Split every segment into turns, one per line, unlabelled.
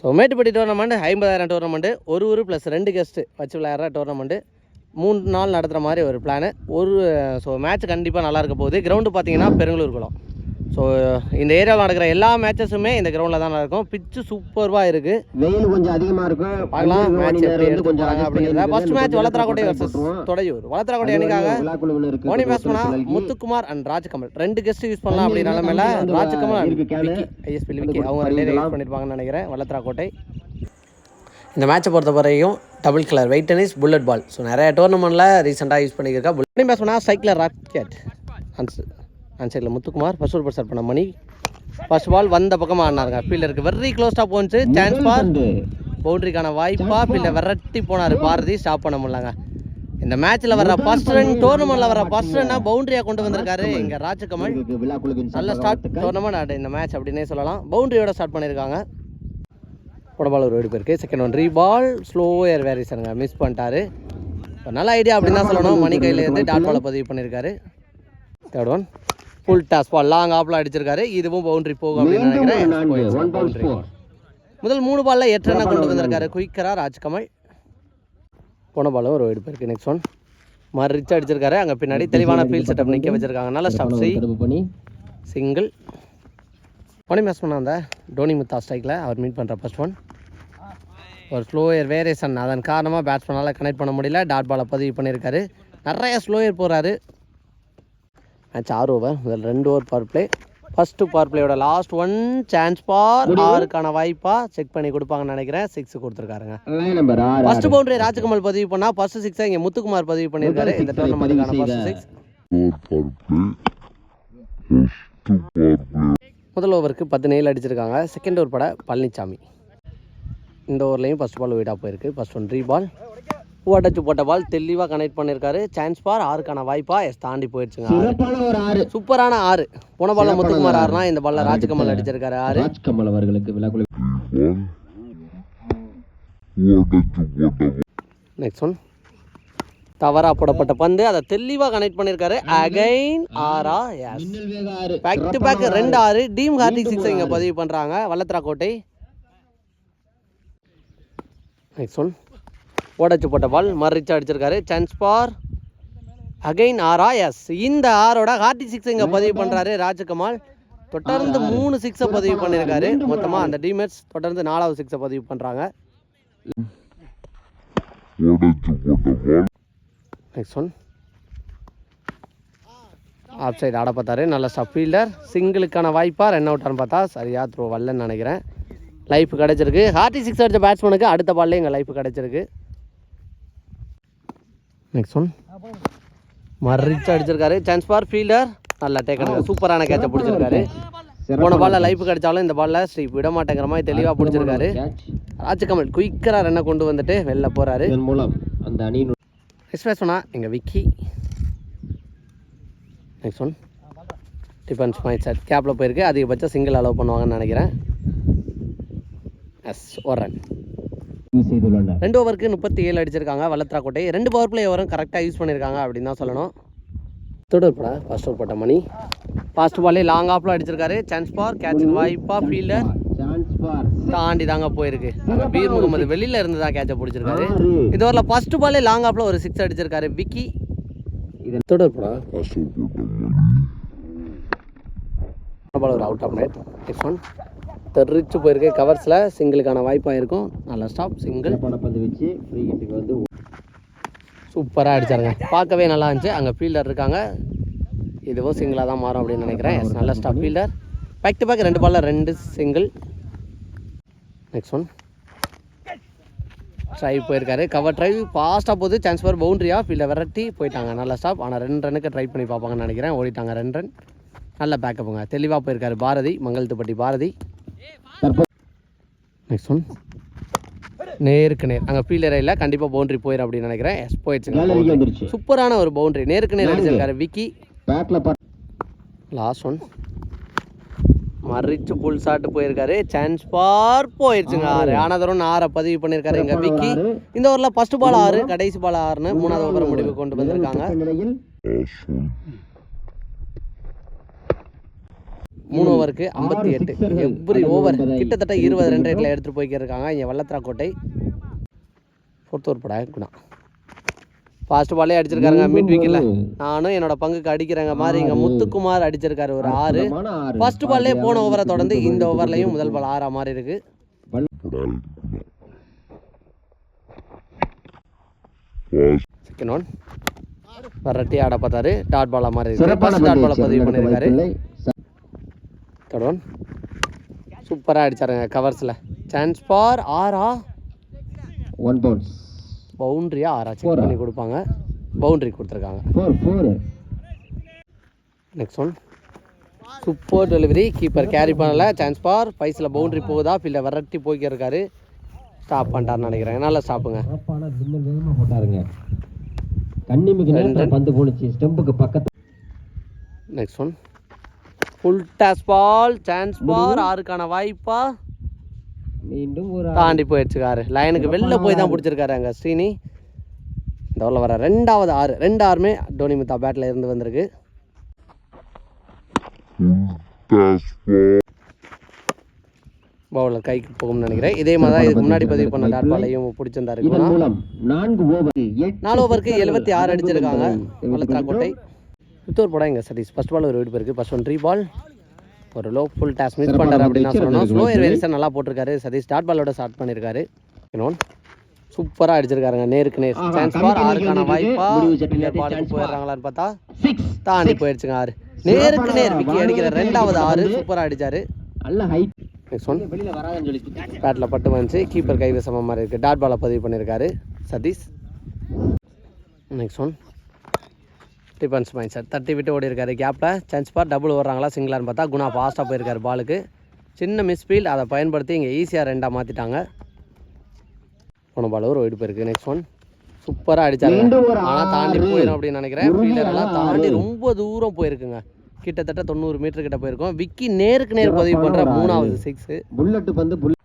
So Mettupatti tournament ஐம்பதாயிரம் tournament ஒரு ஊர் ப்ளஸ் ரெண்டு கெஸ்ட்டு வச்சு விளையாடுற டோர்னமெண்ட்டு மூணு நாள் நடத்துகிற மாதிரி ஒரு பிளானு ஒரு ஸோ மேட்ச் கண்டிப்பாக நல்லா இருக்க போகுது. கிரவுண்டு பார்த்தீங்கன்னா பெருங்களூர் குளம். ஸோ இந்த ஏரியாவில் நடக்கிற எல்லா மேட்சஸுமே இந்த கிரவுண்டில் தான் நடக்கும். பிச்சு சூப்பர்வாக இருக்குது
வெயில் கொஞ்சம் அதிகமா இருக்கும்
பார்க்கலாம். மேட்ச் எப்படி எடுத்து
கொஞ்சம்
போகிறாங்க அப்படிங்கிறத ஃபர்ஸ்ட் மேட்ச்
கொஞ்சம்
வர்சஸ். தொடையூர். வளர்த்தராக்கோட்டை
அது
அணிக்காக மோனி பேட்ஸ்மனா? முத்துக்குமார் அண்ட் ராஜ்கமல். ரெண்டு கெஸ்ட் யூஸ் பண்ணலாம்
தண்ணி
அப்படி
இருந்தா
நிலமையில ராஜ்கமல்
கேனு.
விக்கி. ஐஎஸ்பி விக்கி. அவங்க ரெண்டு யூஸ். பண்ணியிருப்பாங்கன்னு நினைக்கிறேன். வளர்த்தராக்கோட்டை இந்த மேட்சை பொறுத்த வரையும் double colour weight tennis bullet ball so நிறைய டோர்னமெண்ட்டில் ரீசெண்டாக யூஸ் பண்ணியிருக்கா. புல்லட் பேட்ஸ்மனா சைக்கிளர் ராக்கெட் அன்ஸ் அன்சைடில் முத்துக்குமார். ஃபர்ஸ்ட் ஓவர் ஸ்டார்ட் பண்ண மணி. ஃபர்ஸ்ட் பால் வந்த பக்கமாக ஆடினாருங்க. ஃபீல்டருக்கு வெரி க்ளோஸ்டாக போச்சு சான்ஸ் பார். பவுண்டரிக்கான வாய்ப்பா ஃபீல்டை விரட்டி போனார் பாரதி. ஸ்டாப் பண்ண முடியலங்க. இந்த மேட்ச்ல வர்ற ஃபர்ஸ்ட் ரன் டோர்னமெண்ட்ல வர்ற ஃபர்ஸ்ட் ரன்னா பவுண்டரியா கொண்டு வந்திருக்காரு இங்க ராஜகமல். நல்ல ஸ்டார்ட். டோர்னமெண்ட் இந்த மேட்ச் அப்படின்னே சொல்லலாம். பவுண்டரியோட ஸ்டார்ட் பண்ணியிருக்காங்க உடம்பால் ஒரு வீடு போயிருக்கு. செகண்ட் ஒன் ரீபால் ஸ்லோயர் வேரிசனுங்க மிஸ் பண்ணிட்டாரு. நல்ல ஐடியா அப்படின்னு தான் சொல்லணும். மணி கையில இருந்து டாட் பாலை பதிவு பண்ணியிருக்காரு third one full toss ball long ஆப்ல அடிச்சிருக்காரு. இதுவும் பவுண்டரி போகும் அப்படின்னு. நினைக்கிறேன். முதல் மூணு பால்ல எட்டு கொண்டு வந்திருக்காரு. குயிக்கரா ராஜ்கமல். போன பாலும் ஒரு வைடு போயிருக்கு. நெக்ஸ்ட் ஒன் ரிச் அடிச்சிருக்காரு. அங்கே பின்னாடி தெளிவான ஃபீல்ட் செட்டப் நிற்க வச்சிருக்காங்க. நல்ல ஸ்டாப்
பண்ணி.
சிங்கிள் ஒனி பண்ண அந்த டோனி முத்தா ஸ்ட்ரைக்கில் அவர் மீட் பண்ணுற ஃபர்ஸ்ட் ஒன் ஒரு ஸ்லோயர் வேரியேஷன் அதன் காரணமாக பேட்ஸ்மேனால் கனெக்ட் பண்ண முடியல. டாட் பாலை பதிவு பண்ணியிருக்காரு. நிறைய ஸ்லோயர் போகிறாரு மேட்ச் ஆறு ஓவர் முதல் ரெண்டு over power play first power பிளேயோட last one chance பார் ஆறுக்கான வாய்ப்பாக செக் பண்ணி கொடுப்பாங்கன்னு நினைக்கிறேன். சிக்ஸ் கொடுத்துருக்காருங்க. ஃபர்ஸ்ட் பவுண்டரி ராஜகமல் பதிவு பண்ணா ஃபர்ஸ்ட் சிக்ஸை இங்கே முத்துக்குமார் பதிவு பண்ணியிருக்காரு. இந்த டோர்னமெண்ட்டுக்கான ஃபர்ஸ்ட் சிக்ஸ் முதல் ஓவருக்கு பத்து நெயில் அடிச்சிருக்காங்க. செகண்ட் ஓவர் பட பழனிசாமி இந்த ஓவர்லையும் ஃபர்ஸ்ட் பால் வெயிட்டாக போயிருக்கு. ஃபர்ஸ்ட் ஒன் ரீ பால் ஓட்டச்சு போட்ட பால் தெளிவாக கனெக்ட் பண்ணியிருக்காரு சான்ஸ் பார் ஆறுக்கான வாய்ப்பா எஸ் தாண்டி போயிடுச்சுங்க. சூப்பரான ஆறு. போன பால்ல முத்துக்குமார் ஆறுனா இந்த பால்ல ராஜகமல் அடிச்சிருக்காரு. ஆறு.
ராஜ்கமல் அவர்களுக்கு விழாக்குழு
நெக்ஸ்ட் ஒன் தவறா போடப்பட்ட பந்து. அதை தெளிவாக கனெக்ட் பண்ணியிருக்காரு அகைன் ஆறு பேக் டு பேக் ரெண்டு ஆறு. டீம் ஹார்டிக் சிக்ஸ் இங்கே பதிவு பண்ணுறாங்க வல்லத்ரா கோட்டை. நெக்ஸ்ட் ஒன் ஓடச்சு போட்ட பால் மறிச்சு அடிச்சிருக்காரு. சான்ஸ் பார் அகைன் ஆரா எஸ் இந்த ஆரோட ஹார்டிக் சிக்ஸ் இங்கே பதிவு பண்ணுறாரு ராஜகமால். தொடர்ந்து மூணு சிக்ஸை பதிவு பண்ணியிருக்காரு மொத்தமாக அந்த டீமேட்ஸ் தொடர்ந்து நாலாவது சிக்ஸை பதிவு பண்ணுறாங்க நெக்ஸ்ட் ஒன் ஆஃப் சைடு ஆட பார்த்தாரு. நல்ல ஸ்டப் ஃபீல்டர் சிங்கிளுக்கான வாய்ப்பாக ரன் அவுட்டான்னு பார்த்தா சரியா த்ரோ வரலன்னு நினைக்கிறேன். லைஃப் கிடச்சிருக்கு. ஹார்ட்டி சிக்ஸ் அடித்த பேட்ஸ்மேனுக்கு அடுத்த பால்லே எங்கள் லைஃப் கிடச்சிருக்கு. நெக்ஸ்ட் ஒன் மறிச்சு அடிச்சிருக்காரு. சான்ஸ் பார் ஃபீல்டர் நல்லா டேக்கனுங்க சூப்பரான கேட்சை பிடிச்சிருக்காரு. போன பால்ல லைஃப் கிடைச்சாலும் இந்த பால்ல ஸ்ரீ விட மாட்டேங்கிற மாதிரி தெளிவாக பிடிச்சிருக்காரு. ராஜ்கமல் குயிக்கராக ரன்னை கொண்டு வந்துட்டு வெளில போகிறாரு
இதன் மூலம் அந்த அணியின்
நெக்ஸ்ட் சொன்னால் எங்கள் Vicky. Next one defence mind set கேப்பில் போயிருக்கு. அதிகபட்சம் சிங்கிள் அலோவ் பண்ணுவாங்கன்னு நினைக்கிறேன். எஸ் ஒரு ரன்
செய்துள்ளனர்
ரெண்டு ஓவருக்கு முப்பத்தி ஏழு அடிச்சிருக்காங்க வல்லத்ரா கோட்டை. ரெண்டு பவர் பிளே ஓவரும் கரெக்டாக யூஸ் பண்ணியிருக்காங்க அப்படின்னு தான் சொல்லணும். தொடர் பட ஃபர்ஸ்ட் ஓவர் போட்ட மணி. ஃபாஸ்ட் பாலே லாங் ஆஃப்ல அடிச்சிருக்காரு. சான்ஸ் பார் கேட்சுக்கு வாய்ப்பா ஃபீல்டர் தாண்டி தாங்க போயிருக்கு. பீர் முகமது வெளியில இருந்து தான் கேட்சை பிடிச்சிருக்காரு. இது வரல ஃபர்ஸ்ட் பாலே லாங் ஆஃப்ல ஒரு சிக்ஸ் அடிச்சிருக்காரு விக்கி.
இதன்
தொடர் பட. பால் ஒரு அவுட் ஆஃப் நெட் நெக்ஸ்ட் ஒன் தெரிச்சு போயிருக்கு கவர்ஸில் சிங்கிளுக்கான வாய்ப்பாக இருக்கும் நல்ல ஸ்டாப் சிங்கிள்.
சிறப்பான பந்து வச்சு ஃப்ரீ ஹிட்டுக்கு வந்து
சூப்பராக அடிச்சாருங்க. பார்க்கவே நல்லா இருந்துச்சு. அங்கே ஃபீல்டர் இருக்காங்க. இதுவும் சிங்கிளாக தான் மாறும் அப்படின்னு நினைக்கிறேன். நல்ல stop fielder back to back ரெண்டு பால்ல ரெண்டு சிங்கிள் நெக்ஸ்ட் ஒன் ட்ரைவ் போயிருக்காரு. கவர் ட்ரைவ் ஃபாஸ்ட்டாக போகுது. சான்ஸ் ஃபார் பவுண்டரியாக ஃபீல்டை விரட்டி போயிட்டாங்க. நல்ல ஸ்டாப் ஆனால் ரெண்டு ரன்னுக்கு ட்ரை பண்ணி பார்ப்பாங்கன்னு நினைக்கிறேன். ஓடிட்டாங்க. ரெண்டு ரன் நல்ல பேக்கப்புங்க தெளிவாக போயிருக்காரு பாரதி. மங்கலத்துப்பட்டி பாரதி.
தற்போது
நெக்ஸ்ட் ஒன் நேருக்கு நேர். அங்கே ஃபீல்டர் இல்லை கண்டிப்பாக பவுண்டரி போயிடும் அப்படின்னு நினைக்கிறேன். எஸ்
வந்துருச்சு.
சூப்பரான ஒரு பவுண்டரி நேருக்கு நேர் அடிச்சிருக்காரு விக்கி. லாஸ்ட் ஒன் மறிச்சு புல் ஷாட் போயிருக்காரு. சான்ஸ் பார் போயிருச்சுங்க. ஆறு. ஆனதரும் ஆறை பதிவு பண்ணியிருக்காரு எங்க விக்கி. இந்த ஓவரில் ஃபர்ஸ்ட் பால் ஆறு கடைசி பால் ஆறுன்னு மூணாவது ஓவர் முடிவு கொண்டு வந்திருக்காங்க
நிலையில்
மூணு ஓவருக்கு ஐம்பத்தி எட்டு. எவ்ரி ஓவர் கிட்டத்தட்ட இருபது ரன் ரேட்டில் எடுத்துகிட்டு போய்க்கிருக்காங்க. இங்கே வல்லத்ரா கோட்டை. ஃபோர்த் ஓவர் படா குணா. ஃபாஸ்ட் பாலே அடிச்சிருக்காருங்க மிட் விக்கெட்டில் நானும் என்னோட பங்குக்கு அடிக்கிறேங்க. மாதிரி இங்கே முத்துக்குமார் அடிச்சிருக்காரு ஒரு ஆறு. ஃபர்ஸ்ட் பால்லே போன ஓவரை தொடர்ந்து இந்த ஓவர்லையும் முதல் பால் ஆறா மாதிரி இருக்கு. செகண்ட் ஒன் வரட்டி ஆட பார்த்தாரு. டாட் பாலா மாதிரி இருக்கு. டாட் பாலை பதிவு. பண்ணியிருக்காரு ஒன் சூப்பராக அடிச்சாருங்க கவர்ஸில் சான்ஸ் ஃபார் ஆறா
ஒன் பவுன்ஸ்
பவுண்ட்ரியா ஆறா செக்? பண்ணி கொடுப்பாங்க. பவுண்ட்ரி கொடுத்துருக்காங்க. Next one super delivery keeper carry பண்ணல. சான்ஸ் ஃபார் பைஸில் பவுண்டரி போகுதா? ஃபீல்டை விரட்டி போய்க்க இருக்காரு ஸ்டாப் பண்ணிட்டாருன்னு நினைக்கிறேன். நல்லா ஸ்டாப்புங்க
போட்டாருங்க. கண்ணிமிக்கு பந்து போணுச்சு. ஸ்டெம்புக்கு பக்கத்து
next one full toss ball chance for ஆறுக்கான வாய்ப்பா.
மீண்டும் ஒரு
தாண்டி போயிடுச்சுக்காரு லைனுக்கு வெளில போய் தான் பிடிச்சிருக்காரு அங்கே ஸ்ரீனி. இந்த ஓவரில் வர ரெண்டாவது ஆறு. ரெண்டு ஆறுமே டோனி மித்தா பேட்டில் இருந்து வந்திருக்கு. பவுலர் கைக்கு போகும்னு நினைக்கிறேன். இதே மாதிரி தான் இதுக்கு முன்னாடி பதிவு பண்ண டாட் பாலையும் பிடிச்சிருந்தாரு நாலு ஓவருக்கு எழுபத்தி ஆறு அடிச்சிருக்காங்க.
தெரிவித்துக்
வளர்த்தா கோட்டை ஃபிஃப்த் ஓவர் போட இங்கே சதீஷ் ஃபர்ஸ்ட் பால் ஒரு வீடு போயிருக்கு ஃபர்ஸ்ட் ஒன் த்ரீ பால் ஒரு லோ ஃபுல் டாஸ் மிஸ் பண்ணுறாரு அப்படின்னு சொல்லணும். ஸ்லோ. வேரியேஷன் நல்லா போட்டிருக்காரு. சதீஷ் ஸ்டார்ட் பாலோட ஸ்டார்ட் பண்ணியிருக்காரு இன்னொன்று சூப்பராக அடிச்சிருக்காருங்க. நேருக்கு நேர். சான்ஸ் பார் ஆறுக்கான வாய்ப்பா பாலுக்கு. போயிடுறாங்களான்னு பார்த்தா தாண்டி போயிடுச்சுங்க ஆறு. நேருக்கு நேர் விக்கி அடிக்கிற ரெண்டாவது ஆறு சூப்பராக அடிச்சாரு.
நல்ல ஹைட்
நெக்ஸ்ட் ஒன். பேட்டில் பட்டு வந்துச்சு. கீப்பர் கைவசமாக மாதிரி இருக்குது டாட் பாலை பதிவு பண்ணியிருக்காரு Sathish. Next one defence mind sir தட்டி விட்டு ஓடி இருக்காரு கேப்பில் சான்ஸ் பார் டபுள் ஓடுறாங்களா? சிங்கிளான்னு பார்த்தா குணா ஃபாஸ்ட்டாக போயிருக்காரு பாலுக்கு சின்ன மிஸ்ஃபீல்ட் அதை பயன்படுத்தி இங்கே ஈஸியாக ரெண்டாக மாற்றிட்டாங்க போன பால் ஒரு ஒயிட் போயிருக்கு. நெக்ஸ்ட் ஒன் சூப்பராக
ஒரு
ஆனால் தாண்டி. போயிடும் அப்படின்னு நினைக்கிறேன்.
உறுதியான
ஃபீல்டர் எல்லாம் தாண்டி. ரொம்ப தூரம் போயிருக்குங்க. கிட்டத்தட்ட தொண்ணூறு மீட்டர் கிட்ட போயிருக்கோம். விக்கி நேருக்கு நேர் பதிவு பண்ணுற மூணாவது. சிக்ஸு
புல்லட் பந்து புல்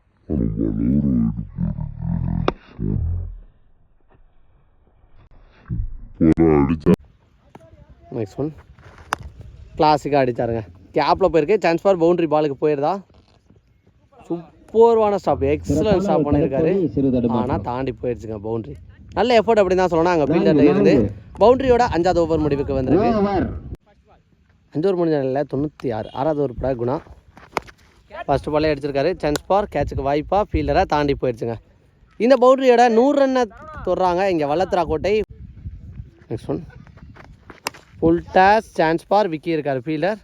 நெக்ஸ்ட் ஒன் கிளாசிக்காக அடிச்சாருங்க கேப்பில் போயிருக்கு சான்ஸ் ஃபார் பவுண்டரி பாலுக்கு போயிருதா? சூப்பர்வான ஸ்டாப் எக்ஸலன்ட் ஸ்டாப் பண்ணியிருக்காரு. ஆனால் தாண்டி போயிடுச்சுங்க பவுண்டரி நல்ல எஃபோர்ட் அப்படி தான் சொல்லணும். அங்கே ஃபீல்டரில் இருந்து பவுண்டரியோட அஞ்சாவது ஓவர் முடிவுக்கு வந்திருக்கு. அஞ்சு ஓவர் முடிஞ்ச நிலையில் தொண்ணூற்றி ஆறு ஆறாவது ஓவர் பட குணா. ஃபர்ஸ்ட் பாலே அடிச்சிருக்காரு. சான்ஸ் ஃபார் கேட்சுக்கு வாய்ப்பா ஃபீல்டரை தாண்டி போயிடுச்சுங்க இந்த பவுண்டரியோட நூறு ரன்னை தொடுறாங்க. இங்கே Vallathra Kottai. Next one full toss chance for Vicky இருக்காரு ஃபீல்டர்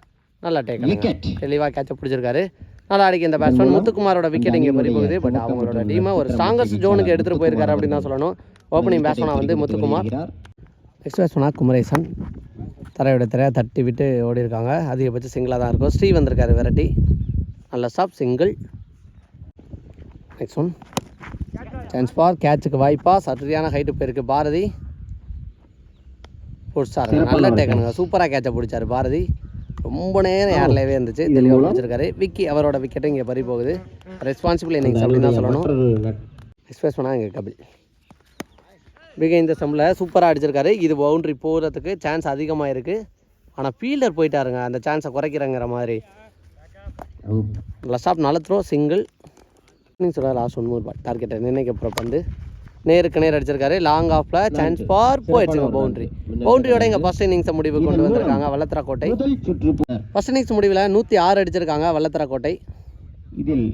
நல்லா டேக்
விக்கெட்
தெளிவாக கேட்ச பிடிச்சிருக்காரு. நல்லா அடிக்க இந்த பேட்ஸ்மேன் முத்துக்குமாரோட விக்கெட் இங்கே பறி போகுது பட் அவங்களோட டீமை ஒரு ஸ்ட்ராங்கஸ்ட் ஜோனுக்கு எடுத்துகிட்டு போயிருக்காரு அப்படின்னு தான் சொல்லணும். ஓப்பனிங் பேட்ஸ்மேனாக வந்து முத்துக்குமார். நெக்ஸ்ட் பேட்ஸ்மேனாக குமரேசன். தரையோட தரையாக தட்டி விட்டு ஓடி இருக்காங்க. அதிகபட்சம் சிங்கிளாக தான் இருக்கும். ஸ்ரீ வந்திருக்காரு வெரைட்டி. நல்ல stop single next one chance for கேட்சுக்கு வாய்ப்பா. சரியான ஹைட்டு போயிருக்கு பாரதி. பிடிச்சாருங்க நல்ல டேக்கனுங்க சூப்பராக கேட்சை பிடிச்சாரு பாரதி. ரொம்ப நேரம் ஏர்லேயே இருந்துச்சு. தெளிவாக பிடிச்சிருக்காரு விக்கி அவரோட விக்கெட்டும் இங்கே பறி போகுது. ரெஸ்பான்சிபிள் இன்னிங்ஸ் அப்படின்னு தான் சொல்லணும். எக்ஸ்பிரஸ் பண்ணால் இங்கே கபில். மிக இந்த சம்மில் சூப்பராக அடிச்சிருக்காரு. இது பவுண்ட்ரி போகிறதுக்கு சான்ஸ் அதிகமாக இருக்குது ஆனால் ஃபீல்டர் போயிட்டாருங்க. அந்த சான்ஸை குறைக்கிறங்கிற மாதிரி. லஸ்டாப் நல்ல த்ரோ சிங்கிள் சொல்ல லாஸ்ட் ஒன் மூர் டார்கெட்டை நிர்ணயிக்கப்புறம் பந்து. நேருக்கு நேர் அடிச்சிருக்காரு. லாங் ஆஃபில் சான்ஸ் ஃபார் போயிடுச்சுங்க பவுண்ட்ரி பவுண்ட்ரியோட இங்கே ஃபஸ்ட் இன்னிங்ஸை முடிவு கொண்டு வந்திருக்காங்க வல்லத்தரா கோட்டை
முதல் சுற்று போ-
ஃபஸ்ட் இன்னிங்ஸ் முடிவில் நூற்றி ஆறு அடிச்சிருக்காங்க வல்லத்தரா கோட்டை
இதில்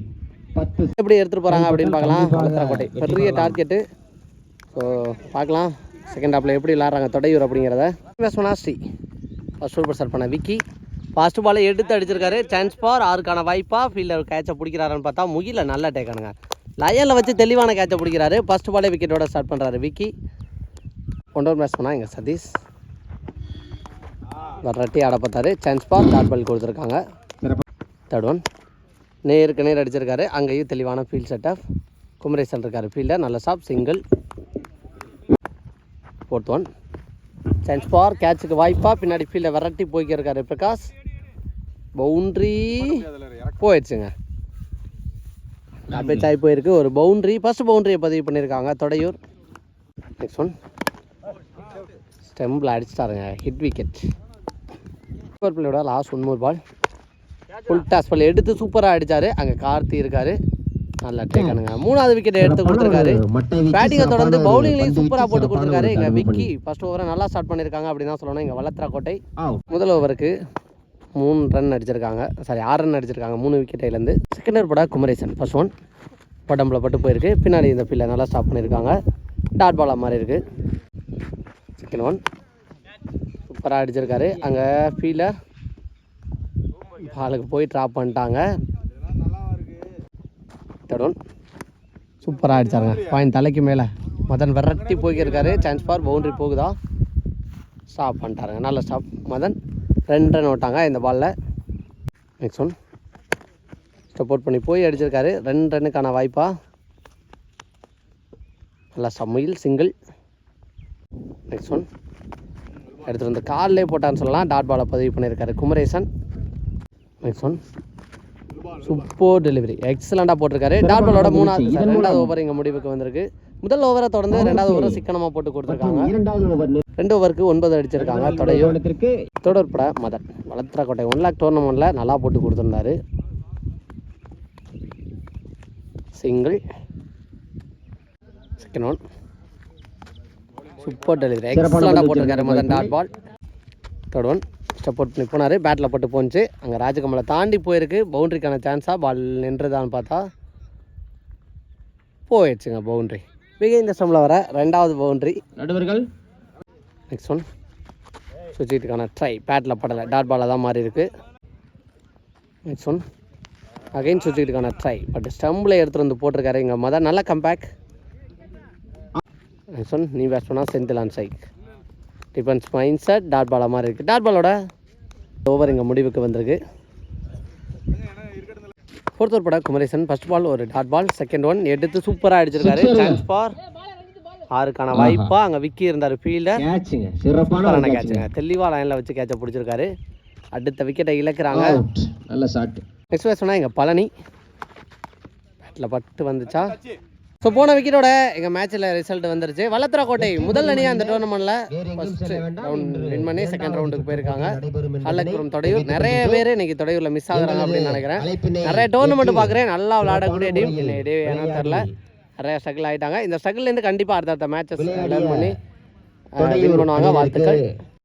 எப்படி எடுத்துகிட்டு போகிறாங்க அப்படின்னு பார்க்கலாம். வல்லத்தரா கோட்டை பெரிய டார்கெட்டு ஸோ பார்க்கலாம். செகண்ட் ஹாப்பில் எப்படி விளாட்றாங்க தொடையூர் அப்படிங்கிறத. பேட்ஸ்மேனா ஸ்ரீ ஃபர்ஸ்ட் சூப்பர் ஸ்டார்ட் பண்ண விக்கி. ஃபர்ஸ்ட் பாலை எடுத்து அடிச்சிருக்காரு. சான்ஸ் ஃபார் ஆறுக்கான வாய்ப்பா. ஃபீல்டர் கேட்சை பிடிக்கிறாருன்னு பார்த்தா முகில நல்லா டேக்கானுங்க லயனில் வச்சு தெளிவான கேட்சை பிடிக்கிறாரு. ஃபஸ்ட் பாலே விக்கெட்டோட ஸ்டார்ட் பண்ணுறாரு விக்கி. ஒன்றரை பண்ணால் இங்கே சதீஷ். வரட்டி ஆட பார்த்தாரு சான்ஸ் பால் டாட் பால் கொடுத்துருக்காங்க. தேர்ட் ஒன் நேருக்கு நேர் அடிச்சிருக்காரு. அங்கேயும் தெளிவான ஃபீல்ட் செட்டப் குமரேசன் இருக்கார். ஃபீல்டர் நல்ல stop single fourth one chance for கேட்சுக்கு வாய்ப்பா. பின்னாடி ஃபீல்டை விரட்டி போய்க்கிருக்காரு பிரகாஷ். பவுண்ட்ரி போயிடுச்சுங்க. பேட்ச் ஆகி போயிருக்கு ஒரு பவுண்ட்ரி ஃபர்ஸ்ட் பவுண்ட்ரியை பதிவு பண்ணியிருக்காங்க. தொடையூர். நெக்ஸ்ட் ஒன் ஸ்டெம்பில் அடிச்சிட்டாருங்க. ஹிட் விக்கெட் பிள்ளையோட last one more ball full toss பண்ணி எடுத்து சூப்பராக அடிச்சாரு. அங்கே கார்த்தி இருக்காரு. நல்லா டேக்கனுங்க மூணாவது விக்கெட் எடுத்து கொடுத்துருக்காரு. பேட்டிங்கை தொடர்ந்து பவுலிங்லையும் சூப்பராக போட்டு கொடுத்துருக்காரு எங்கள் விக்கி ஃபர்ஸ்ட் ஓவரை நல்லா ஸ்டார்ட் பண்ணியிருக்காங்க அப்படின்னு தான் சொல்லணும். இங்கே வளத்ரா கோட்டை. முதல் ஓவருக்கு மூணு ரன் அடிச்சிருக்காங்க. சாரி ஆறு ரன் அடிச்சிருக்காங்க. மூணு விக்கெட்லேருந்து செகண்ட் ஓவர் படா குமரேசன். ஃபர்ஸ்ட் ஒன் படம்பில் பட்டு போயிருக்கு. பின்னாடி இந்த ஃபீல்டை நல்லா ஸ்டாப் பண்ணியிருக்காங்க டாட் பாலாக மாதிரி இருக்குது செகண்ட் ஒன் சூப்பராக அடிச்சிருக்காரு. அங்கே ஃபீல்டர் பாலுக்கு போய் ட்ராப் பண்ணிட்டாங்க. தேர்ட் ஒன் சூப்பராக அடித்தாருங்க பாயிண்ட் தலைக்கு மேலே. மதன் விரட்டி போய்க்கிருக்காரு சான்ஸ் ஃபார் பவுண்ட்ரி போகுதா? ஸ்டாப் பண்ணிட்டாருங்க. நல்ல ஸ்டாப் மதன் ரெண்டு ரன் விட்டாங்க இந்த பாலில் நெக்ஸ்ட் ஒன் சப்போர்ட் பண்ணி போய் அடிச்சிருக்காரு. ரெண்டு ரன்னுக்கான வாய்ப்பா. நல்லா சமையல் சிங்கிள் நெக்ஸ்ட் ஒன் எடுத்துகிட்டு வந்து காலிலே போட்டான்னு சொல்லலாம். டாட் பாலை பதிவு பண்ணியிருக்காரு Kumaresan. Next one super delivery எக்ஸலண்ட்டாக போட்டிருக்காரு. டாட் பாலோட மூணாவது ரெண்டாவது ஓவர் இங்கே முடிவுக்கு வந்திருக்கு. முதல் ஓவரை தொடர்ந்து ரெண்டாவது ஓவரை சிக்கனமாக போட்டு கொடுத்துருக்காங்க. ரெண்டு ஓவருக்கு ஒன்பது அடிச்சிருக்காங்க. தொடையும்
நிறுவனத்திற்கு
தொடர்பட மதன். வளர்த்துறாக்கோட்டை ஒன் லேக் டோர்னமெண்ட்டில் நல்லா போட்டு கொடுத்துருந்தாரு. Single second one super delivery
பந்து
போட்டிருக்காரு Madhan. Dot ball third one support பண்ணி போனார். பேட்டில் பட்டு போணுச்சு அங்கே ராஜகமலை தாண்டி போயிருக்கு. பவுண்ட்ரிக்கான சான்ஸாக பால் நின்றுதான்னு பார்த்தா போயிடுச்சுங்க பவுண்ட்ரி மிக இந்த ஸ்டம்பில் வர ரெண்டாவது பவுண்ட்ரி
நடுவர்கள்.
நெக்ஸ்ட் ஒன் சுவிட்சுக்கான ட்ரை பேட்டில் படலை. டாட் பாலாக தான் மாறி இருக்கு. நெக்ஸ்ட் ஒன் அகைன் சுவிட்சுக்கான ட்ரை பட் ஸ்டம்பில் எடுத்துகிட்டு வந்து போட்டிருக்காரு எங்கள் மதர் நல்ல கம்பேக் நெக்ஸ்ட் ஒன் நீ பேட்ஸ் பண்ணால் செந்தில் ஆன் சைக் டிஃபென்ஸ் மைண்ட் செட் டாட் பாலாக மாதிரி இருக்குது டாட் பாலோட ஓவர் இங்கே முடிவுக்கு வந்திருக்கு. ஃபோர்த் ஓவர் பட குமரேசன். ஃபர்ஸ்ட் பால் ஒரு டாட் பால் செகண்ட் ஒன் எடுத்து சூப்பராக அடிச்சிருக்காரு. சான்ஸ் ஃபார் ஆறுக்கான வாய்ப்பா. அங்கே விக்கி இருந்தார் ஃபீல்டர்
சிறப்பான ஒரு கேட்சுங்க
தெளிவாக லைனில் வச்சு கேட்சை பிடிச்சிருக்காரு. அடுத்த விக்கெட்டை இழக்கிறாங்க.
நல்ல ஷாட்
நெக்ஸ்ட் பேர் சொன்னால் எங்கள் பழனி. பேட்டில் பட்டு வந்துச்சா? ஸோ போன விக்கெட்டோட எங்கள் மேட்ச்சில் ரிசல்ட் வந்துருச்சு. கோட்டை முதல் அணியாக அந்த டோர்னமெண்ட்டில் ஃபர்ஸ்ட் ரவுண்ட் வின் பண்ணி செகண்ட் ரவுண்டுக்கு போயிருக்காங்க. அல்லக்குறம் தொடையூர். நிறைய பேர் இன்னைக்கு தொடையூரில் மிஸ் ஆகுறாங்க அப்படின்னு நினைக்கிறேன். நிறைய டோர்னமெண்ட் பார்க்குறேன். நல்லா விளையாடக்கூடிய டீம் டே ஏன்னா தெரில நிறைய ஸ்ட்ரகிள் ஆகிட்டாங்க இந்த ஸ்ட்ரகிள்லேருந்து கண்டிப்பாக அடுத்தடுத்த மேட்சஸ் லேர்ன் பண்ணி வின் பண்ணுவாங்க. வாழ்த்துக்கள்.